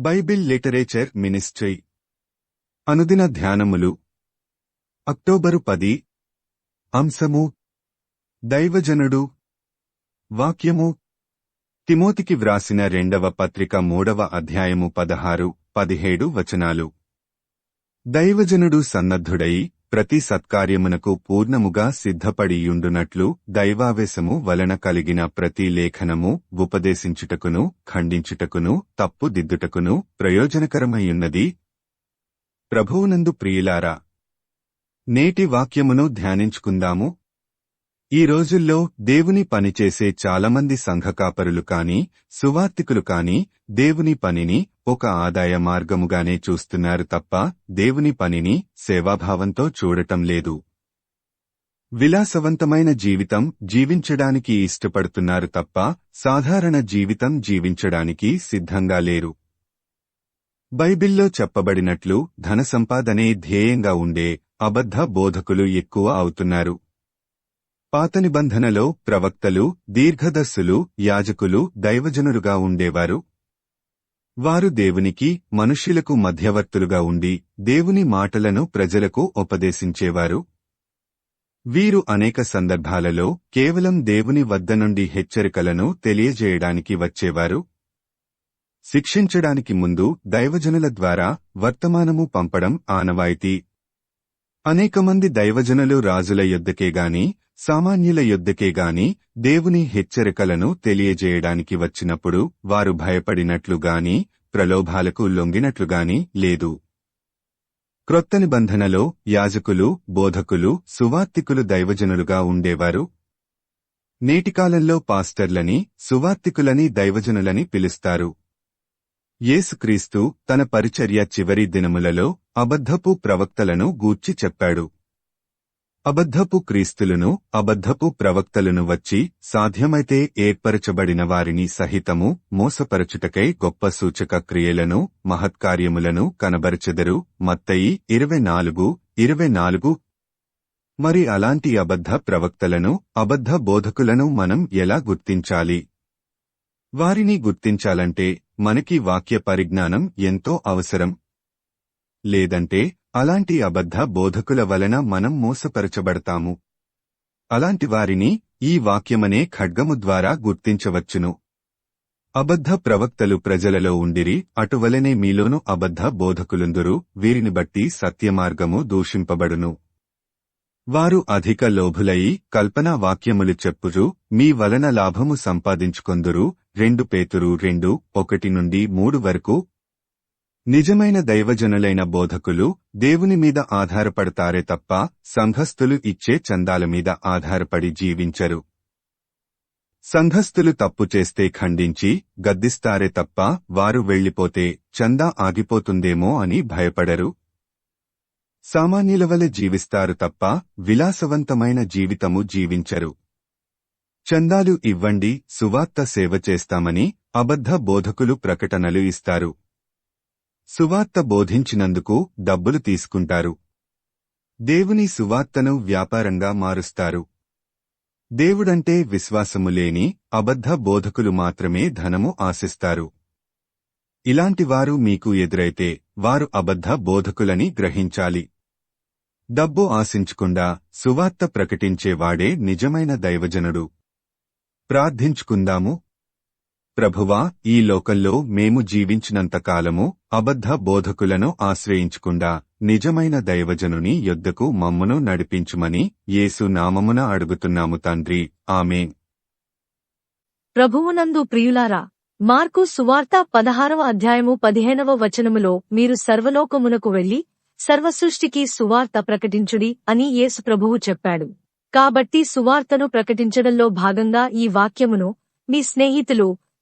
Bible literature ministry. అనుదిన ధ్యానములు. October పది. అంశము. దైవజనుడు. వాక్యము. తిమోతికి వ్రాసిన రెండవ పత్రిక మూడవ అధ్యాయము పదహారు పదిహేడు వచనాలు. దైవజనుడు సన్నద్ధుడై ప్రతి సత్కార్యమునకు పూర్ణముగా సిద్ధపడియుండునట్లు దైవావేశము వలన కలిగిన ప్రతి లేఖనము ఉపదేశించుటకును ఖండించుటకును తప్పుదిద్దుటకును ప్రయోజనకరమైయున్నది. ప్రభువునందు ప్రియులారా నేటి వాక్యమును ధ్యానించుకుందాము. ఈ రోజుల్లో దేవుని పనిచేసే చాలామంది సంఘకాపరులు కాని సువార్తికులు కాని దేవుని పనిని ఒక ఆదాయ మార్గముగానే చూస్తున్నారు తప్ప దేవుని పనిని సేవాభావంతో చూడటం లేదు. విలాసవంతమైన జీవితం జీవించడానికి ఇష్టపడుతున్నారు తప్ప సాధారణ జీవితం జీవించడానికి సిద్ధంగా లేరు. బైబిల్లో చెప్పబడినట్లు ధన సంపాదనే ధ్యేయంగా ఉండే అబద్ధ బోధకులు ఎక్కువ అవుతున్నారు. పాత నిబంధనలో ప్రవక్తలు దీర్ఘదర్శులు యాజకులు దైవజనులుగా ఉండేవారు వారు దేవునికి మనుష్యులకు మధ్యవర్తులుగా ఉండి దేవుని మాటలను ప్రజలకు ఉపదేశించేవారు. వీరు అనేక సందర్భాలలో కేవలం దేవుని వద్ద నుండి హెచ్చరికలను తెలియజేయడానికి వచ్చేవారు. శిక్షించడానికి ముందు దైవజనుల ద్వారా వర్తమానము పంపడం ఆనవాయితీ. అనేకమంది దైవజనులు రాజుల యుద్ధకేగాని సామాన్యుల యుద్ధకేగాని దేవుని హెచ్చరికలను తెలియజేయడానికి వచ్చినప్పుడు వారు భయపడినట్లుగాని ప్రలోభాలకు లొంగినట్లుగాని లేదు. క్రొత్త నిబంధనలో యాజకులు బోధకులు సువార్తికులు దైవజనులుగా ఉండేవారు. నేటికాలంలో పాస్టర్లని సువార్తికులని దైవజనులని పిలుస్తారు. యేసుక్రీస్తు తన పరిచర్య చివరి దినములలో అబద్ధపు ప్రవక్తలను గూర్చి చెప్పాడు. అబద్ధపు క్రీస్తులను అబద్ధపు ప్రవక్తలను వచ్చి సాధ్యమైతే ఏర్పరచబడిన వారిని సహితము మోసపరచుటకై గొప్ప సూచక క్రియలను మహత్కార్యములను కనబరచెదరు. మత్తయి ఇరవై నాలుగు ఇరవై నాలుగు. మరి అలాంటి అబద్ధ ప్రవక్తలను అబద్ధ బోధకులను మనం ఎలా గుర్తించాలి? వారిని గుర్తించాలంటే మనకి వాక్య పరిజ్ఞానం ఎంతో అవసరం. లేదంటే అలాంటి అబద్ధ బోధకుల వలన మనం మోసపరచబడతాము. అలాంటి వారిని ఈ వాక్యమనే ఖడ్గము ద్వారా గుర్తించవచ్చును. అబద్ధ ప్రవక్తలు ప్రజలలో ఉండిరి అటువలనే మీలోను అబద్ధ బోధకులుందురు వీరిని బట్టి సత్యమార్గము దూషింపబడును. వారు అధిక లోభులై కల్పనా వాక్యములు చెప్పురు మీ వలన లాభము సంపాదించుకొందురు రెండు పేతురు రెండు ఒకటి నుండి మూడు వరకు నిజమైన దైవజనులైన బోధకులు దేవుని మీద ఆధారపడతారే తప్ప సంఘస్థులు ఇచ్చే చందాల మీద ఆధారపడి జీవించరు. సంఘస్థులు తప్పు చేస్తే ఖండించి గద్దిస్తారే తప్ప వారు వెళ్ళిపోతే చందా ఆగిపోతుందేమో అని భయపడరు. సామాన్యుల వలె జీవిస్తారు తప్ప విలాసవంతమైన జీవితము జీవించరు. చందాలు ఇవ్వండి సువార్త సేవ చేస్తామని అబద్ధ బోధకులు ప్రకటనలు ఇస్తారు. సువార్త బోధించినందుకు డబ్బులు తీసుకుంటారు. దేవుని సువార్తను వ్యాపారంగా మారుస్తారు. దేవుడంటే విశ్వాసము లేని అబద్ధ బోధకులు మాత్రమే ధనము ఆశిస్తారు. ఇలాంటివారు మీకు ఎదురైతే వారు అబద్ధ బోధకులని గ్రహించాలి. డబ్బు ఆశించకుండా సువార్త ప్రకటించేవాడే నిజమైన దైవజనుడు. ప్రార్థించుకుందాము ప్రభువా ఈ లోకంలో మేము జీవించినంతకాలము అబద్ధ బోధకులను ఆశ్రయించకుండా. నిజమైన దైవజనుని యొద్దకు మమ్మును నడిపించుమని యేసు నామమున అడుగుతున్నాము తండ్రి. ఆమె ప్రభువునందు ప్రియులారా మార్కు సువార్త పదహారవ అధ్యాయము పదిహేనవ వచనములో మీరు సర్వలోకమునకు వెళ్ళి సర్వసృష్టికి సువార్త ప్రకటించుడి అని యేసు ప్రభువు చెప్పాడు. కాబట్టి సువార్తను ప్రకటించడంలో భాగంగా ఈ వాక్యమును మీ స్నేహితులు